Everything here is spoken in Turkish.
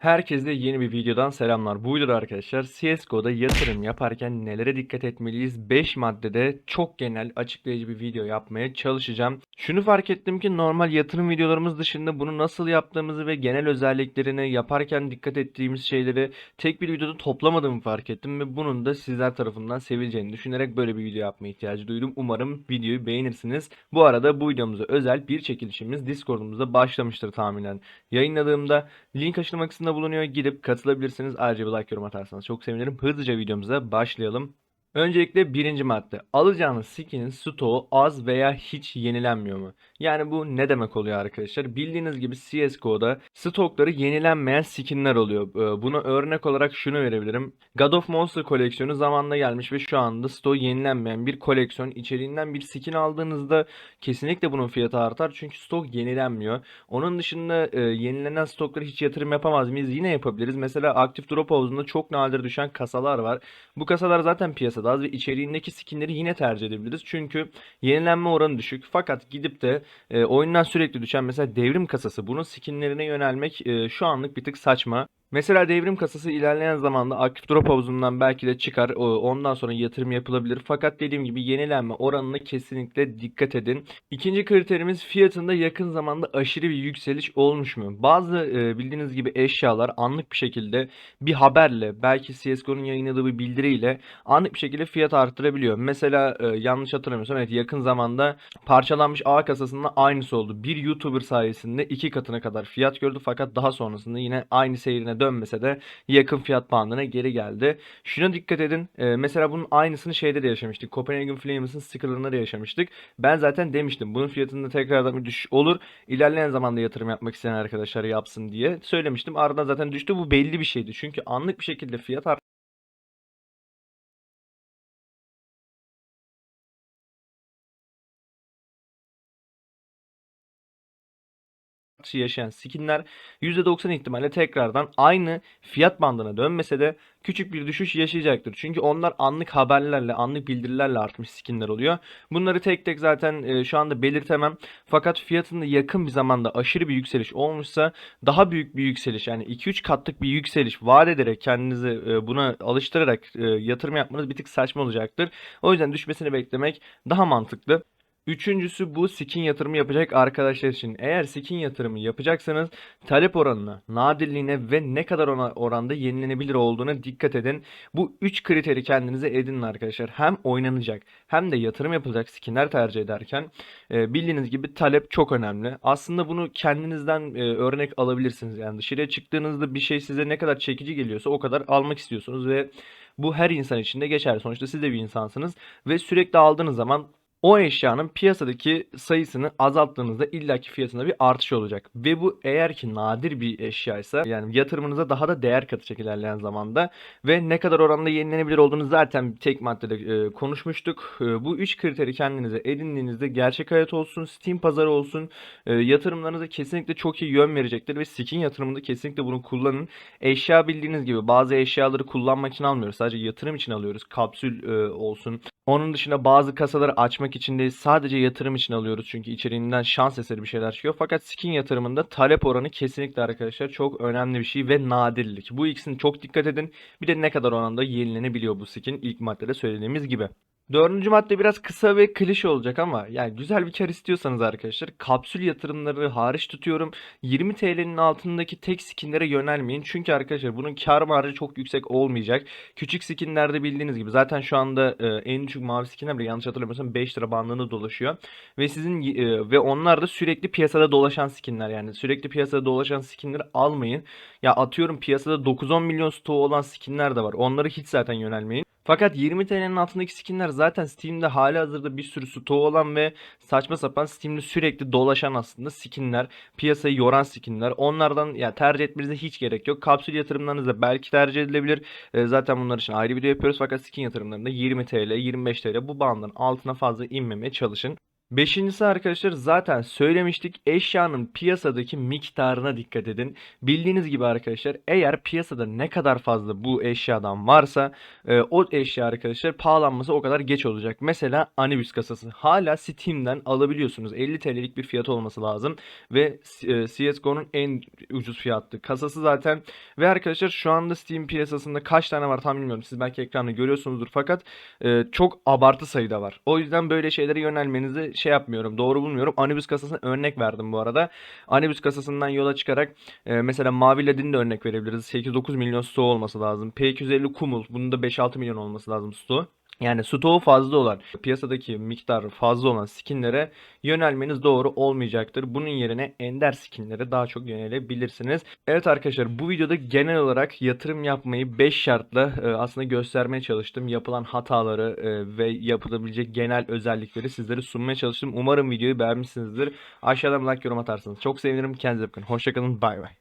Herkese yeni bir videodan selamlar. Buydur arkadaşlar. CSGO'da yatırım yaparken nelere dikkat etmeliyiz? 5 maddede çok genel açıklayıcı bir video yapmaya çalışacağım. Şunu fark ettim ki normal yatırım videolarımız dışında bunu nasıl yaptığımızı ve genel özelliklerini yaparken dikkat ettiğimiz şeyleri tek bir videoda toplamadığımı fark ettim ve bunun da sizler tarafından sevileceğini düşünerek böyle bir video yapmaya ihtiyacı duydum. Umarım videoyu beğenirsiniz. Bu arada bu videomuza özel bir çekilişimiz Discord'umuzda başlamıştır tahminen. Yayınladığımda link açıklama kısmında bulunuyor. Gidip katılabilirsiniz. Ayrıca bir like yorum atarsanız çok sevinirim. Hızlıca videomuza başlayalım. Öncelikle birinci madde. Alacağınız skinin stoğu az veya hiç yenilenmiyor mu? Yani bu ne demek oluyor arkadaşlar? Bildiğiniz gibi CSGO'da stokları yenilenmeyen skinler oluyor. Ee, Buna örnek olarak şunu verebilirim. God of Monster koleksiyonu zamanında gelmiş ve şu anda stoğu yenilenmeyen bir koleksiyon. İçeriğinden bir skin aldığınızda kesinlikle bunun fiyatı artar. Çünkü stok yenilenmiyor. Onun dışında e, yenilenen stoklara hiç yatırım yapamaz mıyız? Yine yapabiliriz. Mesela aktif drop havuzunda çok nadir düşen kasalar var. Bu kasalar zaten piyasada az ve içeriğindeki skinleri yine tercih edebiliriz. Çünkü yenilenme oranı düşük. Fakat gidip de e, oyundan sürekli düşen mesela devrim kasası bunun skinlerine yönelmek e, şu anlık bir tık saçma. Mesela devrim kasası ilerleyen zamanda aktif drop havuzundan belki de çıkar. Ondan sonra yatırım yapılabilir. Fakat dediğim gibi yenilenme oranına kesinlikle dikkat edin. İkinci kriterimiz fiyatında yakın zamanda aşırı bir yükseliş olmuş mu? Bazı e, bildiğiniz gibi eşyalar anlık bir şekilde bir haberle belki CSGO'nun yayınladığı bir bildiriyle anlık bir şekilde fiyat arttırabiliyor. Mesela e, yanlış hatırlamıyorsam evet yakın zamanda parçalanmış A kasasında aynısı oldu. Bir YouTuber sayesinde iki katına kadar fiyat gördü fakat daha sonrasında yine aynı seyrine dönmese de yakın fiyat bandına geri geldi. Şuna dikkat edin. e, mesela bunun aynısını şeyde de yaşamıştık. Copenhagen Flames'ın stickerlarında da yaşamıştık. Ben zaten demiştim bunun fiyatında tekrardan bir düşüş olur. İlerleyen zamanda yatırım yapmak isteyen arkadaşlar yapsın diye söylemiştim. Ardından zaten düştü. Bu belli bir şeydi. Çünkü anlık bir şekilde fiyat artışı yaşayan skinler %90 ihtimalle tekrardan aynı fiyat bandına dönmese de küçük bir düşüş yaşayacaktır. Çünkü onlar anlık haberlerle, anlık bildirilerle artmış skinler oluyor. Bunları tek tek zaten e, şu anda belirtemem. Fakat fiyatında yakın bir zamanda aşırı bir yükseliş olmuşsa daha büyük bir yükseliş yani 2-3 katlık bir yükseliş vaat ederek kendinizi e, buna alıştırarak e, yatırım yapmanız bir tık saçma olacaktır. O yüzden düşmesini beklemek daha mantıklı. Üçüncüsü bu skin yatırımı yapacak arkadaşlar için. Eğer skin yatırımı yapacaksanız talep oranına, nadirliğine ve ne kadar ona oranda yenilenebilir olduğuna dikkat edin. Bu üç kriteri kendinize edinin arkadaşlar. Hem oynanacak hem de yatırım yapılacak skinler tercih ederken e, bildiğiniz gibi talep çok önemli. Aslında bunu kendinizden e, örnek alabilirsiniz. Yani dışarıya çıktığınızda bir şey size ne kadar çekici geliyorsa o kadar almak istiyorsunuz ve bu her insan için de geçerli. Sonuçta siz de bir insansınız ve sürekli aldığınız zaman o eşyanın piyasadaki sayısını azalttığınızda illaki fiyatında bir artış olacak. Ve bu eğer ki nadir bir eşyaysa yani yatırımınıza daha da değer katacak ilerleyen zamanda. Ve ne kadar oranda yenilenebilir olduğunu zaten tek maddede e, konuşmuştuk. E, bu üç kriteri kendinize edindiğinizde gerçek hayat olsun, Steam pazarı olsun e, yatırımlarınıza kesinlikle çok iyi yön verecektir. Ve skin yatırımında kesinlikle bunu kullanın. Eşya bildiğiniz gibi bazı eşyaları kullanmak için almıyoruz. Sadece yatırım için alıyoruz. Kapsül e, olsun. Onun dışında bazı kasaları açmak için değil sadece yatırım için alıyoruz çünkü içeriğinden şans eseri bir şeyler çıkıyor. Fakat skin yatırımında talep oranı kesinlikle arkadaşlar çok önemli bir şey ve nadirlik. Bu ikisini çok dikkat edin. Bir de ne kadar oranda yenilenebiliyor bu skin ilk maddede söylediğimiz gibi. Dördüncü madde biraz kısa ve klişe olacak ama yani güzel bir kar istiyorsanız arkadaşlar kapsül yatırımları hariç tutuyorum. 20 TL'nin altındaki tek skinlere yönelmeyin. Çünkü arkadaşlar bunun kar marjı çok yüksek olmayacak. Küçük skinlerde bildiğiniz gibi zaten şu anda e, en düşük mavi skinler bile yanlış hatırlamıyorsam 5 lira bandında dolaşıyor. Ve sizin e, ve onlar da sürekli piyasada dolaşan skinler yani sürekli piyasada dolaşan skinleri almayın. Ya atıyorum piyasada 9-10 milyon stoğu olan skinler de var. Onları hiç zaten yönelmeyin. Fakat 20 TL'nin altındaki skinler zaten Steam'de hali hazırda bir sürü stoğu olan ve saçma sapan Steam'de sürekli dolaşan aslında skinler, piyasayı yoran skinler. Onlardan ya tercih etmenize hiç gerek yok. Kapsül yatırımlarınız da belki tercih edilebilir. E, zaten bunlar için ayrı video yapıyoruz fakat skin yatırımlarında 20 TL, 25 TL bu bandın altına fazla inmemeye çalışın. Beşincisi arkadaşlar zaten söylemiştik eşyanın piyasadaki miktarına dikkat edin. Bildiğiniz gibi arkadaşlar eğer piyasada ne kadar fazla bu eşyadan varsa e, o eşya arkadaşlar pahalanması o kadar geç olacak. Mesela Anubis kasası hala Steam'den alabiliyorsunuz. 50 TL'lik bir fiyat olması lazım ve e, CSGO'nun en ucuz fiyatlı kasası zaten ve arkadaşlar şu anda Steam piyasasında kaç tane var tam bilmiyorum. Siz belki ekranda görüyorsunuzdur fakat e, çok abartı sayıda var. O yüzden böyle şeylere yönelmenizi şey yapmıyorum. Doğru bulmuyorum. Anubis kasasına örnek verdim bu arada. Anubis kasasından yola çıkarak e, mesela Mavi Ladin'i de örnek verebiliriz. 8-9 milyon stoğu olması lazım. P250 Kumul. Bunun da 5-6 milyon olması lazım stoğu. Yani stoğu fazla olan, piyasadaki miktar fazla olan skinlere yönelmeniz doğru olmayacaktır. Bunun yerine ender skinlere daha çok yönelebilirsiniz. Evet arkadaşlar bu videoda genel olarak yatırım yapmayı 5 şartla e, aslında göstermeye çalıştım. Yapılan hataları e, ve yapılabilecek genel özellikleri sizlere sunmaya çalıştım. Umarım videoyu beğenmişsinizdir. Aşağıdan like yorum atarsanız çok sevinirim. Kendinize bakın. Hoşçakalın. Bay bay.